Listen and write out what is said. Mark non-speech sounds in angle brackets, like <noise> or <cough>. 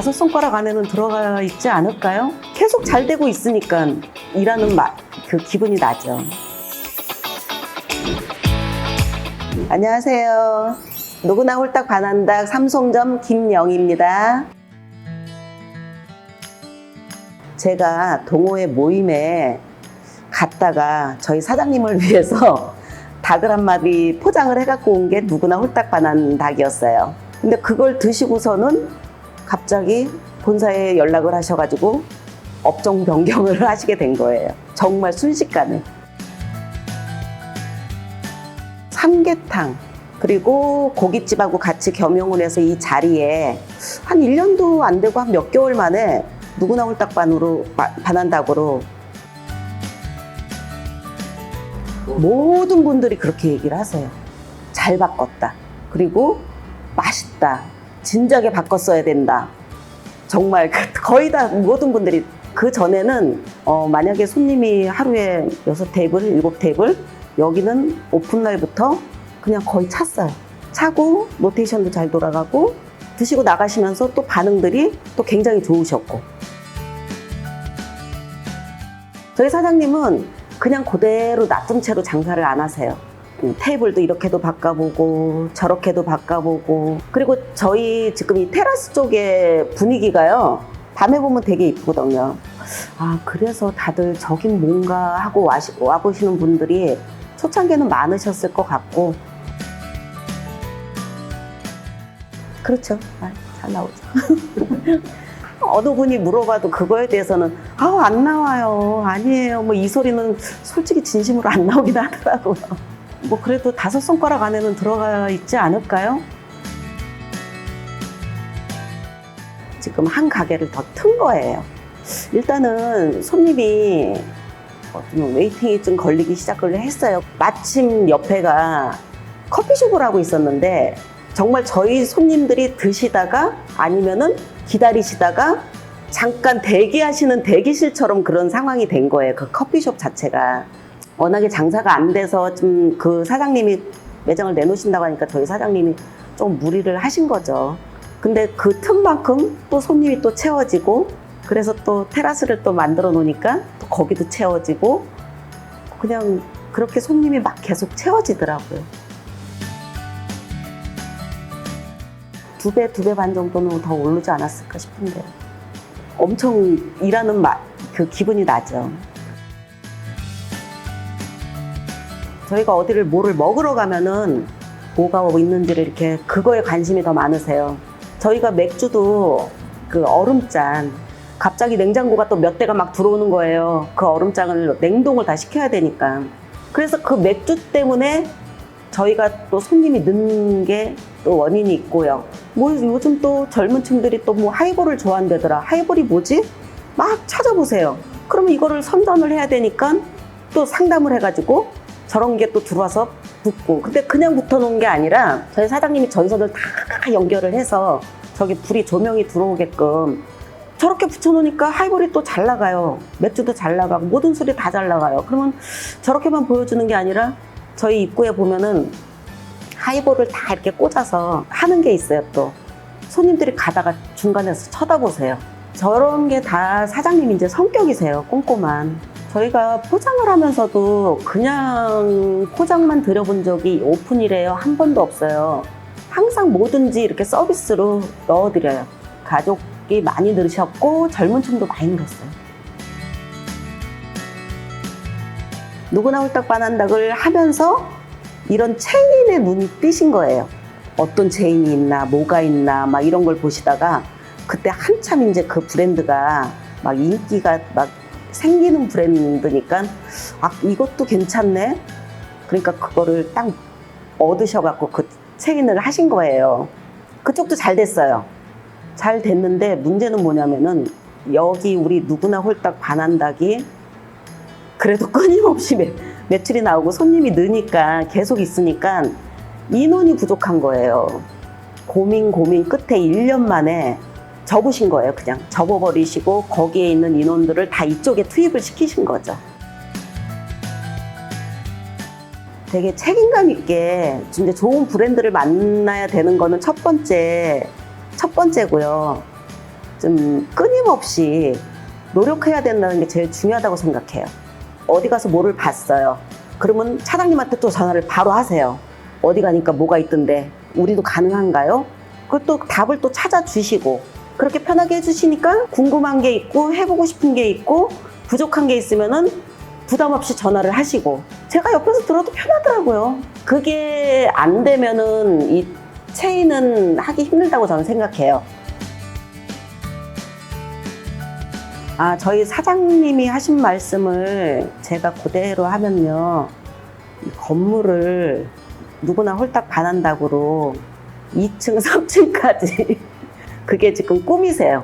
다섯 손가락 안에는 들어가 있지 않을까요? 계속 잘 되고 있으니까 일하는 마, 그 기분이 나죠. 안녕하세요. 누구나 홀딱 반한다 삼송점 김영입니다. 제가 동호회 모임에 갔다가 저희 사장님을 위해서 <laughs> 닭을 한 마리 포장을 해갖고 온 게 누구나 홀딱 반한 닭이었어요. 근데 그걸 드시고서는 갑자기 본사에 연락을 하셔가지고 업종 변경을 <laughs> 하시게 된 거예요. 정말 순식간에. 삼계탕, 그리고 고깃집하고 같이 겸용을 해서 이 자리에 한 1년도 안 되고 한 몇 개월 만에 누구나 홀딱 반으로, 바- 반한다고로 모든 분들이 그렇게 얘기를 하세요. 잘 바꿨다. 그리고 맛있다. 진작에 바꿨어야 된다. 정말 그- 거의 다 모든 분들이 그 전에는 어, 만약에 손님이 하루에 여섯 테이블, 일곱 테이블 여기는 오픈 날부터 그냥 거의 찼어요. 차고 로테이션도 잘 돌아가고 드시고 나가시면서 또 반응들이 또 굉장히 좋으셨고 저희 사장님은 그냥 그대로 놔둔 채로 장사를 안 하세요. 음, 테이블도 이렇게도 바꿔보고 저렇게도 바꿔보고 그리고 저희 지금 이 테라스 쪽에 분위기가요 밤에 보면 되게 이쁘거든요. 아 그래서 다들 저긴 뭔가 하고 와시, 와보시는 분들이 초창기에는 많으셨을 것 같고 그렇죠. 아, 잘 나오죠. <laughs> 어느 분이 물어봐도 그거에 대해서는 아안 나와요 아니에요 뭐 이 소리는 솔직히 진심으로 안 나오긴 하더라고요 뭐 그래도 다섯 손가락 안에는 들어가 있지 않을까요? 지금 한 가게를 더 튼 거예요 일단은 손님이 어, 좀 웨이팅이 좀 걸리기 시작을 했어요 마침 옆에가 커피숍을 하고 있었는데 정말 저희 손님들이 드시다가 아니면은 기다리시다가 잠깐 대기하시는 대기실처럼 그런 상황이 된 거예요. 그 커피숍 자체가. 워낙에 장사가 안 돼서 좀 그 사장님이 매장을 내놓으신다고 하니까 저희 사장님이 좀 무리를 하신 거죠. 근데 그 틈만큼 또 손님이 또 채워지고 그래서 또 테라스를 또 만들어 놓으니까 또 거기도 채워지고 그냥 그렇게 손님이 막 계속 채워지더라고요. 두 배, 두 배 반 정도는 더 오르지 않았을까 싶은데 엄청 일하는 맛, 그 기분이 나죠. 저희가 어디를 뭐를 먹으러 가면은 뭐가 있는지를 이렇게 그거에 관심이 더 많으세요. 저희가 맥주도 그 얼음잔 갑자기 냉장고가 또 몇 대가 막 들어오는 거예요. 그 얼음장을 냉동을 다 시켜야 되니까. 그래서 그 맥주 때문에 저희가 또 손님이 는 게 또 원인이 있고요. 뭐 요즘 또 젊은 층들이 또 뭐 하이볼을 좋아한다더라. 하이볼이 뭐지? 막 찾아보세요. 그러면 이거를 선전을 해야 되니까 또 상담을 해가지고 저런 게 또 들어와서 붙고. 근데 그냥 붙어 놓은 게 아니라 저희 사장님이 전선을 다 연결을 해서 저기 불이 조명이 들어오게끔 저렇게 붙여놓으니까 하이볼이 또 잘 나가요. 맥주도 잘 나가고 모든 술이 다 잘 나가요. 그러면 저렇게만 보여주는 게 아니라 저희 입구에 보면은 하이볼을 다 이렇게 꽂아서 하는 게 있어요 또 손님들이 가다가 중간에서 쳐다보세요 저런 게 다 사장님 이제 성격이세요 꼼꼼한 저희가 포장을 하면서도 그냥 포장만 드려본 적이 오픈이래요. 한 번도 없어요. 항상 뭐든지 이렇게 서비스로 넣어드려요. 가족이 많이 늘으셨고 젊은 층도 많이 늘었어요. 누구나 홀딱 반한닭을 하면서 이런 체인에 눈이 띄신 거예요. 어떤 체인이 있나, 뭐가 있나, 막 이런 걸 보시다가 그때 한참 이제 그 브랜드가 막 인기가 막 생기는 브랜드니까 아, 이것도 괜찮네. 그러니까 그거를 딱 얻으셔갖고 그 체인을 하신 거예요. 그쪽도 잘 됐어요. 잘 됐는데 문제는 뭐냐면은 여기 우리 누구나 홀딱 반한닭이 그래도 <laughs> 끊임없이 매, 매출이 나오고 손님이 느니까 계속 있으니까 인원이 부족한 거예요. 고민 고민 끝에 1년 만에 접으신 거예요. 그냥 접어버리시고 거기에 있는 인원들을 다 이쪽에 투입을 시키신 거죠. 되게 책임감 있게 진짜 좋은 브랜드를 만나야 되는 거는 첫 번째, 첫 번째고요. 좀 끊임없이 노력해야 된다는 게 제일 중요하다고 생각해요. 어디 가서 뭐를 봤어요. 그러면 차장님한테 또 전화를 바로 하세요. 어디 가니까 뭐가 있던데 우리도 가능한가요? 그또 답을 또 찾아주시고 그렇게 편하게 해주시니까 궁금한 게 있고 해보고 싶은 게 있고 부족한 게 있으면은 부담 없이 전화를 하시고 제가 옆에서 들어도 편하더라고요. 그게 안 되면은 이 체인은 하기 힘들다고 저는 생각해요. 아, 저희 사장님이 하신 말씀을 제가 그대로 하면요. 이 건물을 누구나 홀딱 반한다고로 2층, 3층까지 그게 지금 꿈이세요.